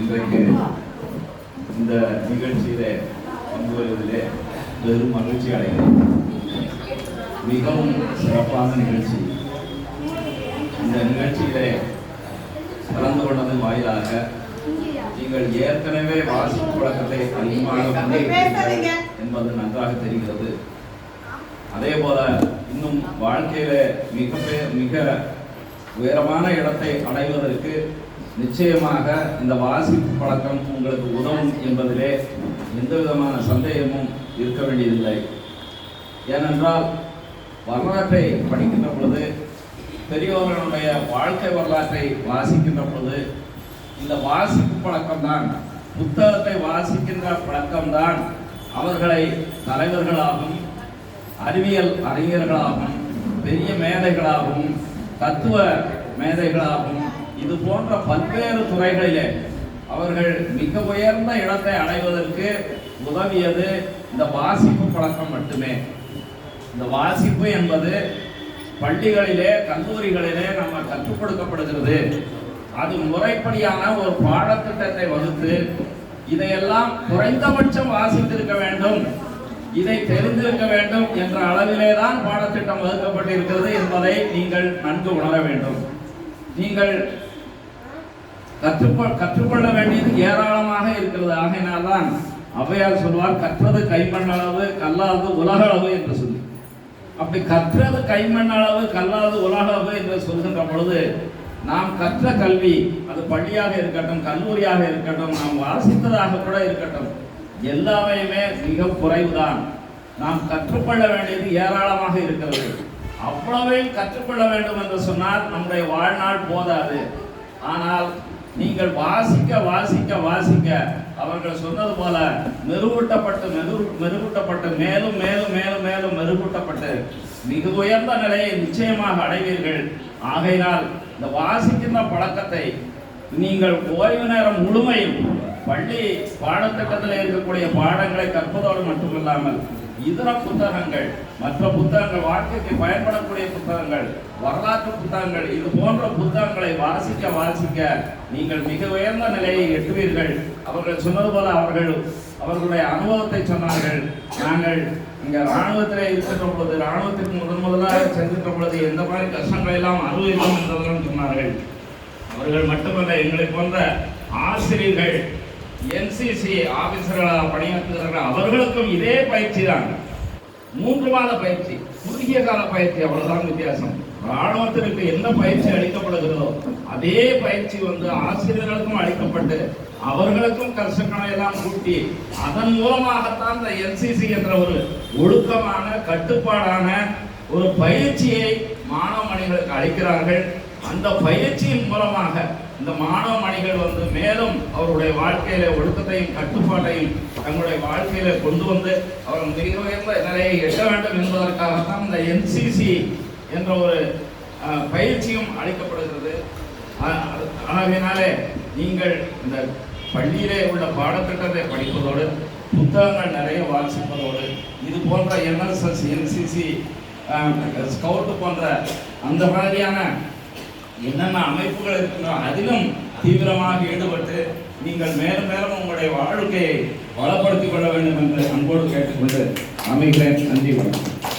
இன்றைக்கு இந்த நிகழ்ச்சியிலே பங்கு வருவதிலே பெரும் மகிழ்ச்சி அடைகிறேன். மிகவும் சிறப்பான நிகழ்ச்சி. இந்த நிகழ்ச்சியிலே கலந்து கொண்டதன் வாயிலாக நீங்கள் ஏற்கனவே வாசிப்பு பழக்கத்தை அதிகமாக கொண்டிருக்கிறீர்கள் என்பது நன்றாக தெரிகிறது. அதே போல இன்னும் வாழ்க்கையில மிக மிக உயரமான இடத்தை அடைவதற்கு நிச்சயமாக இந்த வாசிப்பு பழக்கம் உங்களுக்கு உதவும் என்பதிலே எந்த விதமான சந்தேகமும் இருக்க வேண்டியதில்லை. ஏனென்றால் வரலாற்றை படிக்கின்ற பொழுது பெரியோர்களுடைய வாழ்க்கை வரலாற்றை வாசிக்கின்ற பொழுது இந்த வாசிப்பு பழக்கம்தான் புத்தகத்தை வாசிக்கின்ற பழக்கம்தான் அவர்களை தலைவர்களாகவும் அறிவியல் அறிஞர்களாகவும் பெரிய மேதைகளாகவும் தத்துவ மேதைகளாகவும் இது போன்ற பல்வேறு துறைகளிலே அவர்கள் மிக உயர்ந்த இடத்தை அடைவதற்கு உதவியது இந்த வாசிப்பு பழக்கம் மட்டுமே. இந்த வாசிப்பு என்பது பள்ளிகளிலே கல்லூரிகளிலே நம்ம கற்றுக் கொடுக்கப்படுகிறது. அது முறைப்படியான ஒரு பாடத்திட்டத்தை வகுத்து இதையெல்லாம் குறைந்தபட்சம் வாசித்திருக்க வேண்டும் இதை தெரிந்திருக்க வேண்டும் என்ற அளவிலே தான் பாடத்திட்டம் வகுக்கப்பட்டிருக்கிறது என்பதை நீங்கள் நன்கு உணர வேண்டும். நீங்கள் கற்றுக்கொள் கற்றுக்கொள்ள வேண்டியது ஏராளமாக இருக்கிறது. ஆகையினால்தான் ஔவையார் சொல்வார் கற்றது கைமண்ணளவு கல்லாதது உலகளவு என்று சொல்லி. அப்படி கற்றது கைமண்ணளவு கல்லாதது உலகளவு என்று சொல்கின்ற பொழுது நாம் கற்ற கல்வி அது பள்ளியாக இருக்கட்டும் கல்லூரியாக இருக்கட்டும் நாம் வாசித்ததாக கூட இருக்கட்டும் எல்லாமே மிக குறைவுதான். நாம் கற்றுக்கொள்ள வேண்டியது ஏராளமாக இருக்கிறது. அவ்வளவையும் கற்றுக்கொள்ள வேண்டும் என்று சொன்னால் நம்முடைய வாழ்நாள் போதாது. ஆனால் நீங்கள் வாசிக்க வாசிக்க வாசிக்க அவர்கள் சொன்னது போல மெருகூட்டப்பட்டு மெரு மெருகூட்டப்பட்டு மேலும் மேலும் மேலும் மேலும் மெருகூட்டப்பட்டு மிக உயர்ந்த நிலையை நிச்சயமாக அடைவீர்கள். ஆகையினால் இந்த வாசிக்கின்ற பழக்கத்தை நீங்கள் ஓய்வு நேரம் முழுமையும் பள்ளி பாடத்திட்டத்தில் இருக்கக்கூடிய பாடங்களை கற்பதோடு மட்டுமில்லாமல் இதர புத்தகங்கள் மற்ற புத்தகங்கள் வாழ்க்கைக்கு பயன்படக்கூடிய புத்தகங்கள் வரலாற்று புத்தகங்கள் இது போன்ற புத்தகங்களை வாசிக்க வாசிக்க நீங்கள் மிக உயர்ந்த நிலையை எட்டுவீர்கள். அவர்கள் சொன்னது போல அவர்கள் அவர்களுடைய அனுபவத்தை சொன்னார்கள். நாங்கள் இங்க இராணுவத்தில் இருக்கின்ற பொழுது ராணுவத்திற்கு முதன் முதலாக சென்றிருக்கிற பொழுது எந்த மாதிரி கஷ்டங்களை எல்லாம் அனுபவிக்கும் என்பதெல்லாம் சொன்னார்கள். அவர்கள் மட்டுமல்ல எங்களை போன்ற ஆசிரியர்கள் என்சிசி ஆபீசர்களாக பணியாற்றுகிறார்கள் அவர்களுக்கும் இதே பயிற்சி தான் மூன்று மாத பயிற்சி. குறுகிய கால பயிற்சி அவ்வளவுதான் வித்தியாசம். ராணுவத்திற்கு என்ன பயிற்சி அளிக்கப்படுகிறதோ அதே பயிற்சி வந்து ஆசிரியர்களுக்கும் அளிக்கப்பட்டு அவர்களுக்கும் கஷ்டங்களை எல்லாம் கூட்டி அதன் மூலமாகத்தான் இந்த என்சிசி என்ற ஒரு ஒழுக்கமான கட்டுப்பாடான ஒரு பயிற்சியை மாணவ மணிகளுக்கு அளிக்கிறார்கள். அந்த பயிற்சியின் மூலமாக இந்த மாணவ மணிகள் வந்து மேலும் அவருடைய வாழ்க்கையில ஒழுக்கத்தையும் கட்டுப்பாட்டையும் தங்களுடைய வாழ்க்கையில கொண்டு வந்து அவர் மிக உயர்ந்த நிலையை எட்ட வேண்டும் என்பதற்காகத்தான் இந்த என்சிசி என்ற ஒரு பயிற்சியும் அளிக்கப்படுகிறது. ஆகையினாலே நீங்கள் இந்த பள்ளியிலே உள்ள பாடத்திட்டத்தை படிப்பதோடு புத்தகங்கள் நிறைய வாசிப்பதோடு இது போன்ற என்எஸ்எஸ் என்சிசி ஸ்கவுட் போன்ற அந்த மாதிரியான என்னென்ன அமைப்புகள் இருக்கின்றோ அதிலும் தீவிரமாக ஈடுபட்டு நீங்கள் மேலும் மேலும் உங்களுடைய வாழ்க்கையை வளப்படுத்திக் கொள்ள வேண்டும் என்று அன்போடு கேட்டுக்கொண்டு அமைகிறேன். நன்றி வணக்கம்.